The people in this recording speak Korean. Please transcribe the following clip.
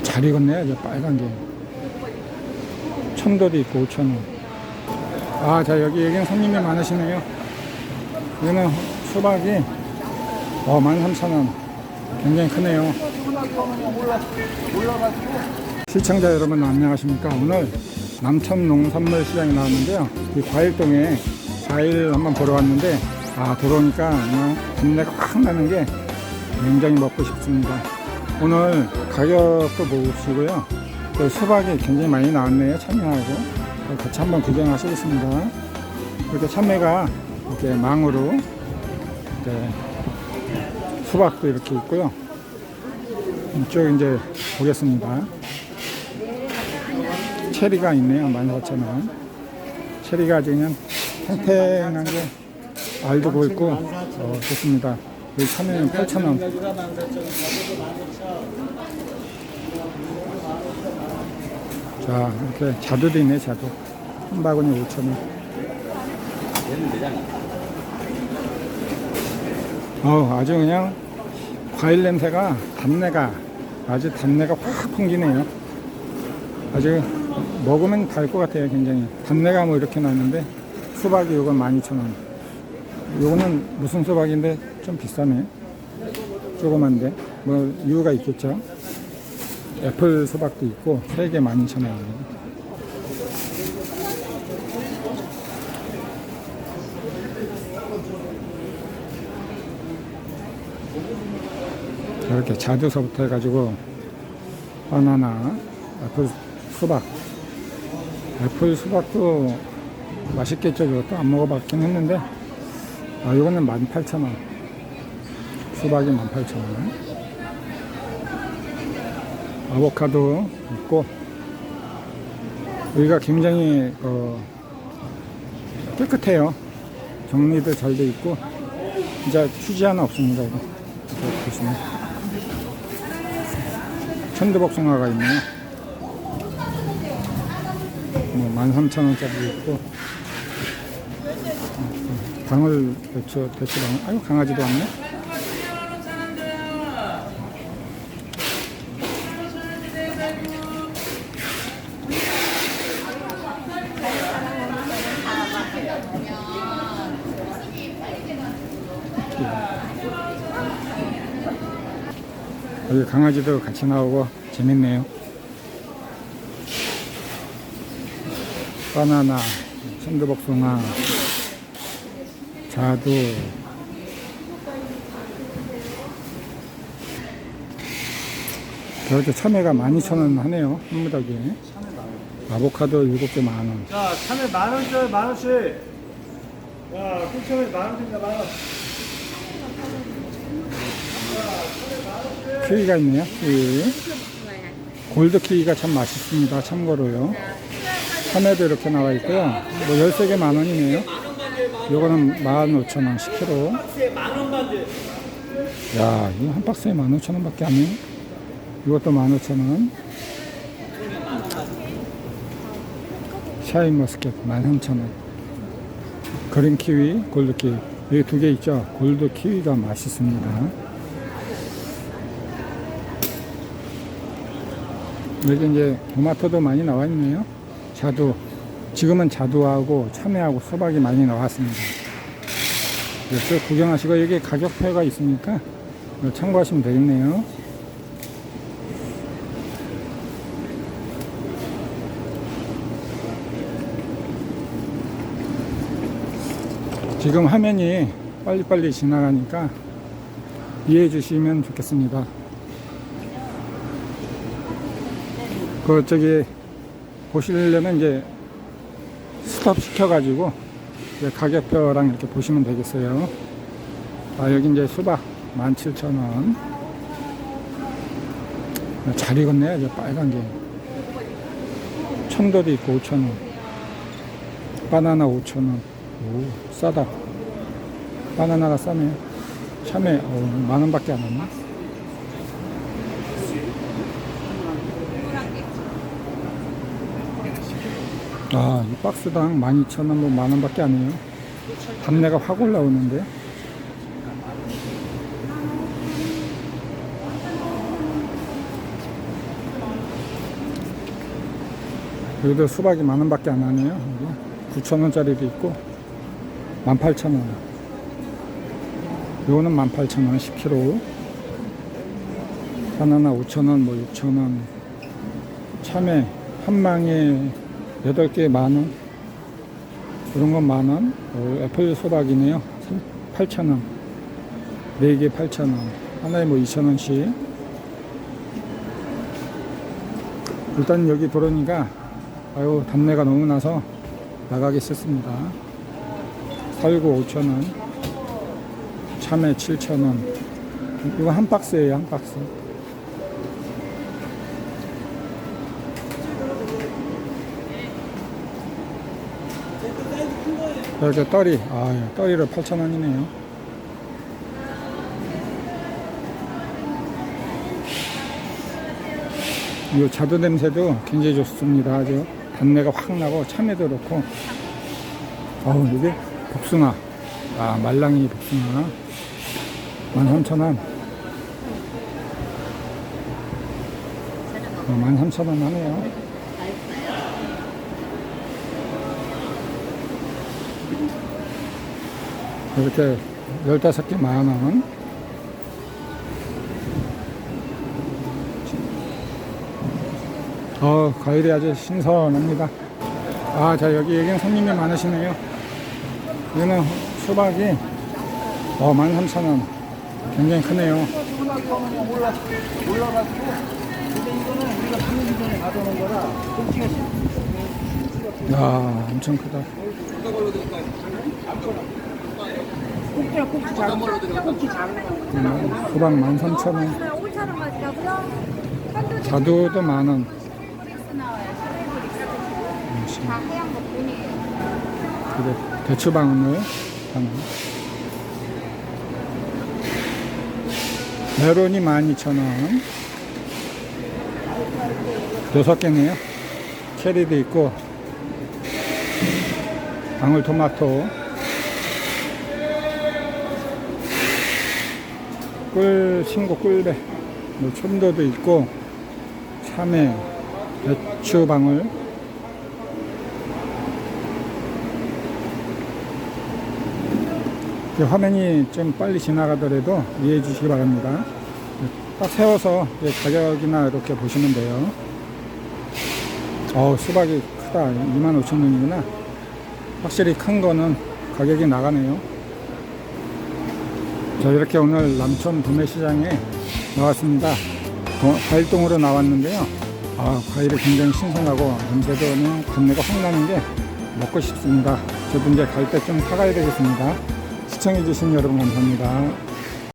잘 익었네, 저 빨간 게. 천도도 있고, 오천원. 아, 자, 여기 여기는 손님이 많으시네요. 여기는 수박이, 어, 13,000원. 굉장히 크네요. 시청자 여러분 안녕하십니까. 오늘 남천 농산물 시장에 나왔는데요. 이 과일동에 과일 한번 보러 왔는데, 아, 들어오니까 그냥 분내가 확 나는 게 굉장히 먹고 싶습니다. 오늘 가격도 보시고요. 또 수박이 굉장히 많이 나왔네요. 참외하고. 같이 한번 구경하시겠습니다. 이렇게 참외가 이렇게 망으로 이렇게 수박도 이렇게 있고요. 이쪽 이제 보겠습니다. 체리가 있네요. 14,000원. 체리가 아주 그냥 탱탱한 게 알도 보이고 어, 좋습니다. 여기 참외는 8,000원. 자, 이렇게 자두도 있네, 자두. 한 바구니 5,000원. 어 아주 그냥 과일 냄새가, 단내가, 아주 단내가 확 풍기네요. 아주 먹으면 달 것 같아요, 굉장히. 단내가 뭐 이렇게 나는데, 수박이 이건 12,000원. 요거는 무슨 수박인데 좀 비싸네. 조그만데. 뭐 이유가 있겠죠. 애플 수박도 있고 3개 12,000원입니다. 이렇게 자두서부터 해가지고 바나나, 애플 수박. 애플 수박도 맛있겠죠. 이것도 안 먹어봤긴 했는데 아, 이거는 18,000원. 수박이 18,000원. 아보카도 있고 여기가 굉장히 어, 깨끗해요. 정리도 잘 돼 있고 진짜 휴지 하나 없습니다. 이거 보시면 천도복숭아가 있네요. 뭐 13,000원짜리 있고 방울 대추 대추방 아유 강아지도 왔네. 여기 강아지도 같이 나오고 재밌네요. 바나나, 천도복숭아, 자두, 저렇게 참외가 12,000원 하네요. 한 무더기에. 아보카도 7개 만원. 자, 참외 만 원짜리 만 원씩. 야, 꿀참외 만 원입니다, 만 원. 키위가 있네요. 키위. 골드 키위가 참 맛있습니다. 참고로요. 참외도 이렇게 나와 있고요. 뭐 13개 만 원이네요. 요거는 15,000원 10kg. 야, 이거 한 박스에 15,000원 밖에 안 해요. 이것도 15,000원. 샤인머스켓 13,000원. 그린 키위, 골드 키위. 여기 두 개 있죠. 골드 키위가 맛있습니다. 여기 이제 토마토도 많이 나와 있네요. 자두. 지금은 자두하고 참외하고 수박이 많이 나왔습니다. 이쪽 구경하시고 여기 가격표가 있으니까 참고하시면 되겠네요. 지금 화면이 빨리빨리 지나가니까 이해해 주시면 좋겠습니다. 그 저기 보시려면 이제 스톱 시켜가지고 이제 가격표랑 이렇게 보시면 되겠어요. 아 여기 이제 수박 17,000원. 잘 익었네, 저 빨간 게. 천도도 있고 5,000원. 바나나 5,000원. 오, 싸다. 바나나가 싸네. 참외, 어, 만 원밖에 안 왔네. 아, 이 박스당 12,000원, 뭐 만원밖에 안 해요. 단내가 확 올라오는데. 여기도 수박이 만 원밖에 안 하네요. 9천 원짜리도 있고 18,000원. 요거는 18,000원 10kg. 바나나 5,000원, 뭐 6,000원. 참외 한 망에 8개 만 원. 이런 건 만 원. 어, 애플 수박이네요. 8,000원. 4개 8,000원. 하나에 뭐 2,000원씩. 일단 여기 들어오니까 아유 담내가 너무 나서 나가겠습니다. 살구 5,000원. 참외 7,000원. 이거 한 박스예요, 한 박스. 이렇게 떨이, 아, 떨이로 8,000원이네요. 이 자두 냄새도 굉장히 좋습니다. 아주 단내가 확 나고 참외도 그렇고. 어우, 이게 복숭아. 아, 말랑이 복숭아. 13,000원. 어, 13,000원 하네요. 이렇게 15개 만원. 어, 과일이 아주 신선합니다. 아, 자, 여기 여기는 손님이 많으시네요. 여기는 수박이 어, 13,000원. 굉장히 크네요. 올라 올라가지고 근데 이거는 우리가 3년 전에 가져오는 거라 꽁치가 야, 엄청 크다. 꽁치야 꽁치 작은 거 꽁치 작은 거 음, 수박 13,000원. 5천원 가져가고요. 한도 자두도 만 원. 다 하얀 거 뿐이에요. 그래, 대추방울 하나. 메론이 12,000원. 여섯 개네요. 체리도 있고, 방울토마토, 꿀, 신고 꿀배, 뭐 촌도도 있고, 참외, 배추 방울, 이렇게 화면이 좀 빨리 지나가더라도 이해해 주시기 바랍니다. 딱 세워서 가격이나 이렇게 보시면 돼요. 어 수박이 크다. 25,000원이구나. 확실히 큰 거는 가격이 나가네요. 자, 이렇게 오늘 남천 도매시장에 나왔습니다. 도- 과일동으로 나왔는데요. 아, 과일이 굉장히 신선하고 냄새도 그냥 분내가 확 나는 게 먹고 싶습니다. 저도 이제 갈 때 좀 사가야 되겠습니다. 시청해주신 여러분 감사합니다.